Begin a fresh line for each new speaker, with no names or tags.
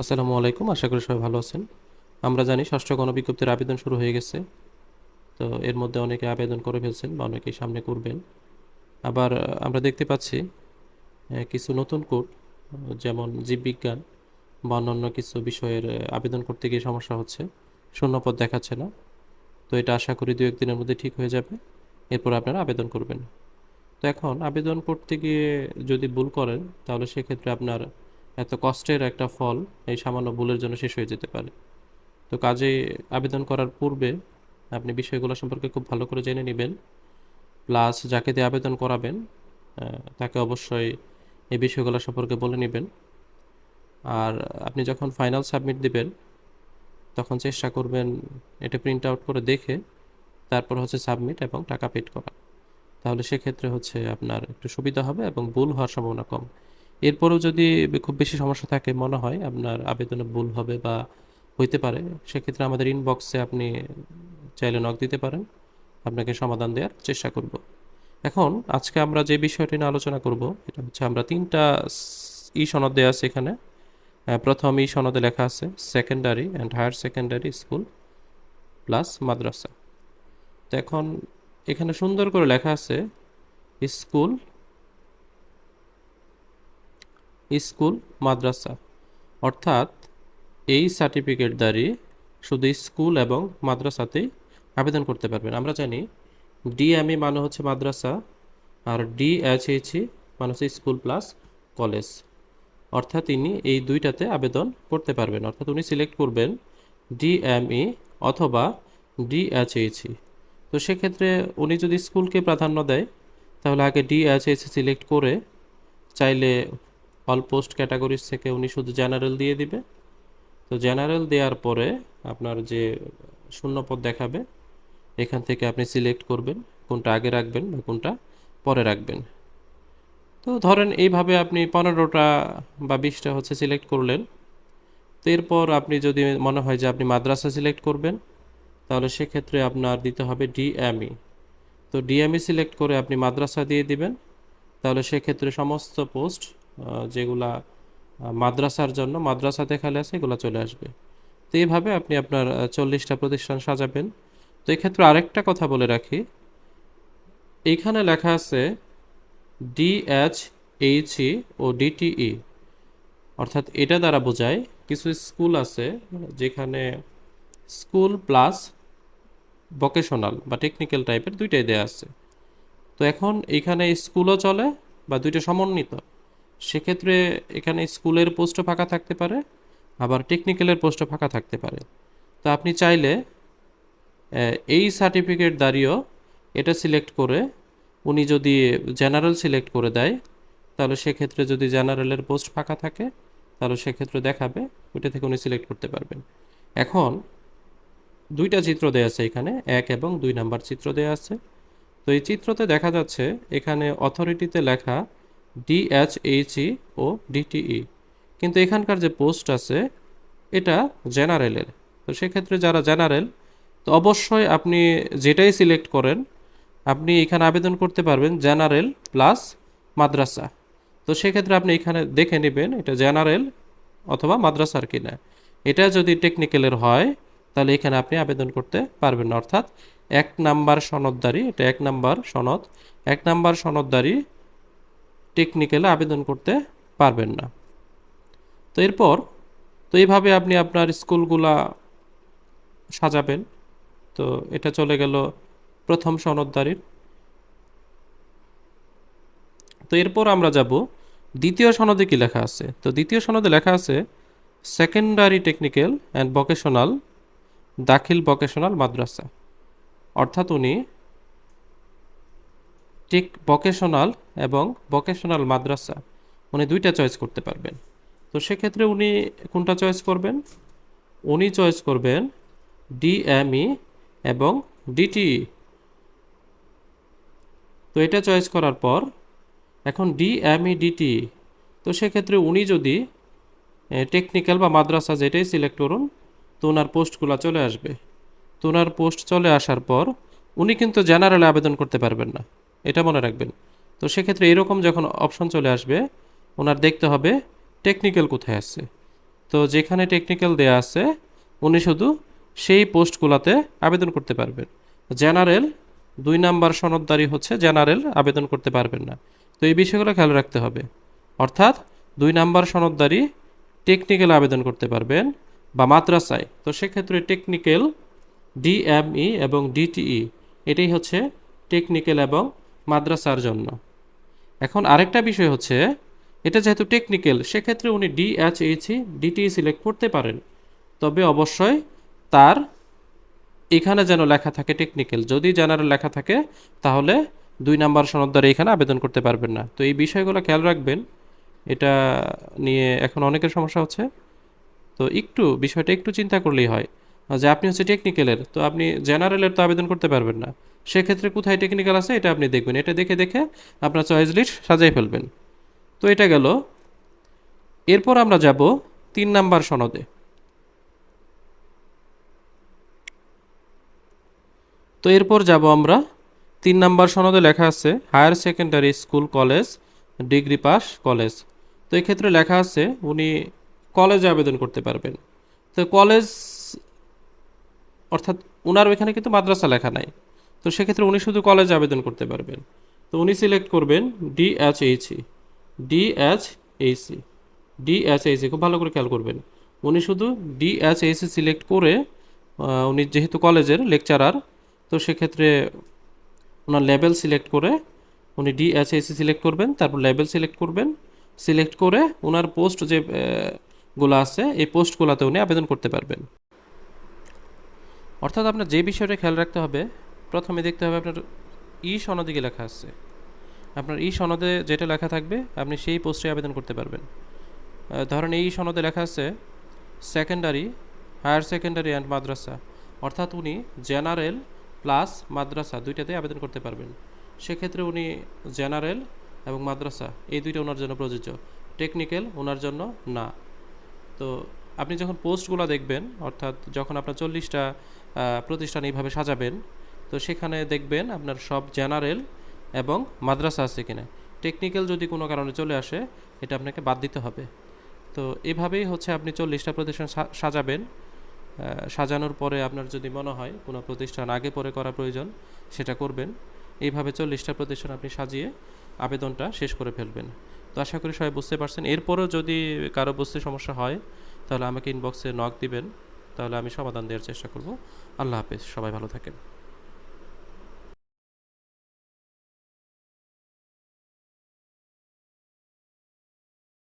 আসসালামু আলাইকুম, আশা করি সবাই ভালো আছেন। আমরা জানি ষষ্ঠ গণবিজ্ঞপ্তির আবেদন শুরু হয়ে গেছে। তো এর মধ্যে অনেকে আবেদন করে ফেলছেন বা অনেকেই সামনে করবেন। আবার আমরা দেখতে পাচ্ছি কিছু নতুন কোড, যেমন জীববিজ্ঞান বা অন্যান্য কিছু বিষয়ের আবেদন করতে গিয়ে সমস্যা হচ্ছে। শূন্যপদ দেখাচ্ছে না। তো এটা আশা করি দু একদিনের মধ্যে ঠিক হয়ে যাবে। এরপর আপনারা আবেদন করবেন। তো এখন আবেদন করতে গিয়ে যদি ভুল করেন, তাহলে সেক্ষেত্রে আপনার এত কষ্টের একটা ফল এই সামান্য ভুলের জন্য শেষ হয়ে যেতে পারে। তো কাজে আবেদন করার পূর্বে আপনি বিষয়গুলো সম্পর্কে খুব ভালো করে জেনে নেবেন। প্লাস যাকে দিয়ে আবেদন করাবেন তাকে অবশ্যই এই বিষয়গুলো সম্পর্কে বলে নেবেন। আর আপনি যখন ফাইনাল সাবমিট দিবেন, তখন চেষ্টা করবেন এটা প্রিন্ট আউট করে দেখে তারপর হচ্ছে সাবমিট এবং টাকা পেড করা। তাহলে সেক্ষেত্রে হচ্ছে আপনার একটু সুবিধা হবে এবং ভুল হওয়ার সম্ভাবনা কম। এরপরেও যদি খুব বেশি সমস্যা থাকে মনে হয় আপনার আবেদনে ভুল হবে বা হইতে পারে, সেক্ষেত্রে আমাদের ইনবক্সে আপনি চাইলে নক দিতে পারেন। আপনাকে সমাধান দেওয়ার চেষ্টা করব। এখন আজকে আমরা যে বিষয়টি নিয়ে আলোচনা করব, এটা হচ্ছে আমরা তিনটা ই সনদ দেওয়া আছে এখানে। প্রথম ই সনদে লেখা আছে secondary and higher secondary school plus মাদ্রাসা। তো এখন এখানে সুন্দর করে লেখা আছে, স্কুল স্কুল, মাদ্রাসা। অর্থাৎ এই সার্টিফিকেট সার্টিফিকেটদারি শুধু স্কুল এবং মাদ্রাসাতেই আবেদন করতে পারবেন। আমরা জানি ডিএমই মানে হচ্ছে মাদ্রাসা আর ডিএইচএইচই মানে হচ্ছে স্কুল প্লাস কলেজ। অর্থাৎ তিনি এই দুইটাতে আবেদন করতে পারবেন। অর্থাৎ উনি সিলেক্ট করবেন ডিএমই অথবা ডিএইচএইচই তো সেক্ষেত্রে উনি যদি স্কুলকে প্রাধান্য দেয়, তাহলে আগে ডিএইচএইচই সিলেক্ট করে চাইলে অল পোস্ট ক্যাটাগরিজ থেকে উনি শুধু জেনারেল দিয়ে দিবে। তো জেনারেল দেওয়ার পরে আপনার যে শূন্যপদ দেখাবে, এখান থেকে আপনি সিলেক্ট করবেন কোনটা আগে রাখবেন বা কোনটা পরে রাখবেন। তো ধরেন এইভাবে আপনি পনেরোটা বা বিশটা হচ্ছে সিলেক্ট করলেন। তো এরপর আপনি যদি মনে হয় যে আপনি মাদ্রাসা সিলেক্ট করবেন, তাহলে সেক্ষেত্রে আপনার দিতে হবে ডিএমই। তো ডিএমই সিলেক্ট করে আপনি মাদ্রাসা দিয়ে দিবেন। তাহলে সেক্ষেত্রে সমস্ত পোস্ট যেগুলা মাদ্রাসার জন্য মাদ্রাসাতে খালি আছে, এগুলো চলে আসবে। তো এইভাবে আপনি আপনার চল্লিশটা প্রতিষ্ঠান সাজাবেন। তো এক্ষেত্রে আরেকটা কথা বলে রাখি। এইখানে লেখা আছে ডিএইচ এইচই ও ডিটিই অর্থাৎ এটা দ্বারা বোঝায় কিছু স্কুল আছে যেখানে স্কুল প্লাস ভোকেশনাল বা টেকনিক্যাল টাইপের দুইটাই দেয়া আছে। তো এখন এখানে স্কুলও চলে বা দুইটা সমন্বিত। সেক্ষেত্রে এখানে স্কুলের পোস্টও ফাঁকা থাকতে পারে, আবার টেকনিক্যালের পোস্টও ফাঁকা থাকতে পারে। তো আপনি চাইলে এই সার্টিফিকেট দাঁড়িয়েও এটা সিলেক্ট করে উনি যদি জেনারেল সিলেক্ট করে দেয়, তাহলে সেক্ষেত্রে যদি জেনারেলের পোস্ট ফাঁকা থাকে, তাহলে সেক্ষেত্রে দেখাবে, ওইটা থেকে উনি সিলেক্ট করতে পারবেন। এখন দুইটা চিত্র দেয়া আছে এখানে, এক এবং দুই নাম্বার চিত্র দেয়া আছে। তো এই চিত্রতে দেখা যাচ্ছে, এখানে অথরিটিতে লেখা ডিএইচএইচই ও ডিটিই কিন্তু এখানকার যে পোস্ট আছে, এটা জেনারেলের। তো সেক্ষেত্রে যারা জেনারেল, তো অবশ্যই আপনি যেটাই সিলেক্ট করেন, আপনি এখানে আবেদন করতে পারবেন জেনারেল প্লাস মাদ্রাসা। তো সেক্ষেত্রে আপনি এখানে দেখে নেবেন এটা জেনারেল অথবা মাদ্রাসার কিনা। এটা যদি টেকনিক্যালের হয়, তাহলে এখানে আপনি আবেদন করতে পারবেন অর্থাৎ এক নাম্বার সনদদারি, এটা এক নাম্বার সনদ, এক নাম্বার সনদদারি টেকনিক্যালে আবেদন করতে পারবেন না। তো এরপর, তো এইভাবে আপনি আপনার স্কুলগুলা সাজাবেন। তো এটা চলে গেল প্রথম সনদদারির তো এরপর আমরা যাব, দ্বিতীয় সনদে কি লেখা আছে? তো দ্বিতীয় সনদে লেখা আছে সেকেন্ডারি টেকনিক্যাল অ্যান্ড ভোকেশনাল দাখিল ভোকেশনাল মাদ্রাসা অর্থাৎ উনি টেক ভোকেশনাল এবং ভোকেশনাল মাদ্রাসা, উনি দুইটা চয়েস করতে পারবেন। তো সেক্ষেত্রে উনি কোনটা চয়েস করবেন? উনি চয়েস করবেন ডিএমই এবং ডিটিই তো এটা চয়েস করার পর এখন ডিএমই ডিটি তো সেক্ষেত্রে উনি যদি টেকনিক্যাল বা মাদ্রাসা যেটাই সিলেক্ট করুন, তো ওনার পোস্টগুলো চলে আসবে। তো ওনার পোস্ট চলে আসার পর উনি কিন্তু জেনারেলে আবেদন করতে পারবেন না। এটা মনে রাখবেন। তো সেক্ষেত্রে এরকম যখন অপশন চলে আসবে, ওনার দেখতে হবে টেকনিক্যাল কোথায় আছে। তো যেখানে টেকনিক্যাল দেয়া আছে, উনি শুধু সেই পোস্টগুলোতে আবেদন করতে পারবেন। জেনারেল, দুই নাম্বার সনদদারি হচ্ছে জেনারেল, আবেদন করতে পারবেন না। তো এই বিষয়গুলো খেয়াল রাখতে হবে। অর্থাৎ দুই নাম্বার সনদদারি টেকনিক্যাল আবেদন করতে পারবেন বা মাদ্রাসায়। তো সেক্ষেত্রে টেকনিক্যাল ডিএমই এবং ডিটিই এটাই হচ্ছে টেকনিক্যাল এবং মাদ্রাসার জন্য। এখন আরেকটা বিষয় হচ্ছে, এটা যেহেতু টেকনিক্যাল সেক্ষেত্রে উনি ডিএচএইচই ডিটিই সিলেক্ট করতে পারেন। তবে অবশ্যই তার এখানে যেন লেখা থাকে টেকনিক্যাল যদি জেনারেল লেখা থাকে, তাহলে দুই নাম্বার সনদদারে এখানে আবেদন করতে পারবেন না। তো এই বিষয়গুলো খেয়াল রাখবেন। এটা নিয়ে এখন অনেকের সমস্যা হচ্ছে। তো একটু, বিষয়টা একটু চিন্তা করলেই হয়। যে আপনি হচ্ছে টেকনিক্যালের তো আপনি জেনারেলের তো আবেদন করতে পারবেন না। সেক্ষেত্রে কোথায় টেকনিক্যাল আছে এটা আপনি দেখবেন। এটা দেখে দেখে আপনার চয়েস লিস্ট সাজাই ফেলবেন। তো এটা গেল। এরপর আমরা যাব তিন নাম্বার সনদে। তো এরপর যাব আমরা তিন নাম্বার সনদে লেখা আছে, higher secondary school college, degree pass college. তো এক্ষেত্রে লেখা আছে, উনি কলেজে আবেদন করতে পারবেন। তো কলেজ অর্থাৎ ওনার ওইখানে কিন্তু মাদ্রাসা লেখা নাই। তো সেক্ষেত্রে উনি শুধু কলেজে আবেদন করতে পারবেন। তো উনি সিলেক্ট করবেন ডিএচএইচি ডিএচএইচি খুব ভালো করে খেয়াল করবেন। উনি শুধু ডিএচএইচি সিলেক্ট করে উনি যেহেতু কলেজের লেকচারার তো সেক্ষেত্রে ওনার লেভেল সিলেক্ট করে উনি ডিএচএসি সিলেক্ট করবেন, তারপর লেভেল সিলেক্ট করবেন সিলেক্ট করে ওনার পোস্ট যে গুলো আছে, এই পোস্টগুলোতে উনি আবেদন করতে পারবেন। অর্থাৎ আপনার যে বিষয়টা খেয়াল রাখতে হবে, প্রথমে দেখতে হবে আপনার ই সনদিকে লেখা আছে। আপনার ই সনদে যেটা লেখা থাকবে, আপনি সেই পোস্টে আবেদন করতে পারবেন। ধরেন এই সনদে লেখা আছে সেকেন্ডারি হায়ার সেকেন্ডারি অ্যান্ড মাদ্রাসা অর্থাৎ উনি জেনারেল প্লাস মাদ্রাসা দুইটাতে আবেদন করতে পারবেন। সেক্ষেত্রে উনি জেনারেল এবং মাদ্রাসা, এই দুইটা ওনার জন্য প্রযোজ্য। টেকনিক্যাল ওনার জন্য না। তো আপনি যখন পোস্টগুলো দেখবেন, অর্থাৎ যখন আপনার চল্লিশটা প্রতিষ্ঠান এইভাবে সাজাবেন। তো সেখানে দেখবেন আপনার সব জেনারেল এবং মাদ্রাসা আছে কিনা। টেকনিক্যাল যদি কোনো কারণে চলে আসে, এটা আপনাকে বাদ দিতে হবে। তো এভাবেই হচ্ছে আপনি চল্লিশটা প্রতিষ্ঠান সাজাবেন। সাজানোর পরে আপনার যদি মনে হয় কোনো প্রতিষ্ঠান আগে পরে করা প্রয়োজন, সেটা করবেন। এইভাবে চল্লিশটা প্রতিষ্ঠান আপনি সাজিয়ে আবেদনটা শেষ করে ফেলবেন। তো আশা করি সবাই বুঝতে পারছেন। এরপরও যদি কারও বুঝতে সমস্যা হয়, তাহলে আমাকে ইনবক্সে নক দিবেন। তাহলে আমি সমাধান দেওয়ার চেষ্টা করব। আল্লাহ হাফেজ সবাই ভালো থাকেন।